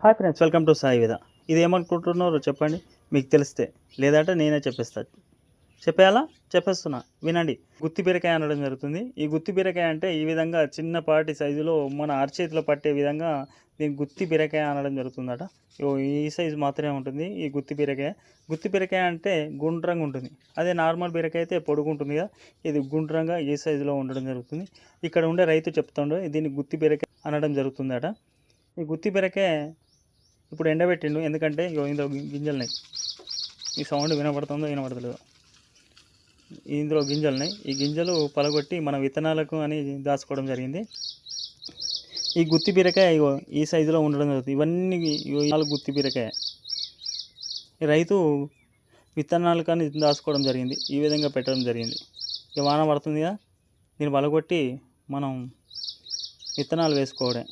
Hi friends welcome to Sai Vidha ఇది ఏమనుకుంటున్నారో చెప్పండి. మీకు తెలిస్తే లేదంటే నేనే చెప్పేస్తా. చెప్పేయాలా? చెప్పేస్తున్నా. వినండి. గుత్తి బీరకాయ అనడం జరుగుతుంది. ఈ గుత్తి బీరకాయ అంటే ఈ విధంగా చిన్నపాటి సైజులో మన అరచేతిలో పట్టే విధంగా దీని గుత్తి బీరకాయ అనడం జరుగుతుందట. ఈ సైజు మాత్రమే ఉంటుంది ఈ గుత్తి బీరకాయ. గుత్తి బీరకాయ అంటే గుండ్రంగా ఉంటుంది. అదే నార్మల్ బీరకాయ అయితే పొడుగు ఉంటుంది కదా ఇది గుండ్రంగా ఈ సైజులో ఉండడం జరుగుతుంది. ఇక్కడ ఉండే రైతు చెప్తుండో దీన్ని గుత్తి బీరకాయ అనడం జరుగుతుందట. ఈ గుత్తి బీరకాయ ఇప్పుడు ఎండబెట్టిండు ఎందుకంటే ఇగో ఇందులో గింజలు గింజలున్నాయి. ఈ సౌండ్ వినపడుతుందో వినపడతలేదో ఇందులో గింజలున్నాయి. ఈ గింజలు పలగొట్టి మన విత్తనాలకు అని దాచుకోవడం జరిగింది. ఈ గుత్తి బీరకాయ ఇగో ఈ సైజులో ఉండడం జరుగుతుంది. ఇవన్నీ ఈ నాలుగు గుత్తి బీరకాయ. రైతు విత్తనాలు కానీ దాచుకోవడం జరిగింది. ఈ విధంగా పెట్టడం జరిగింది. ఇక వాన పడుతుంది కదా దీన్ని పలగొట్టి మనం విత్తనాలు వేసుకోవడం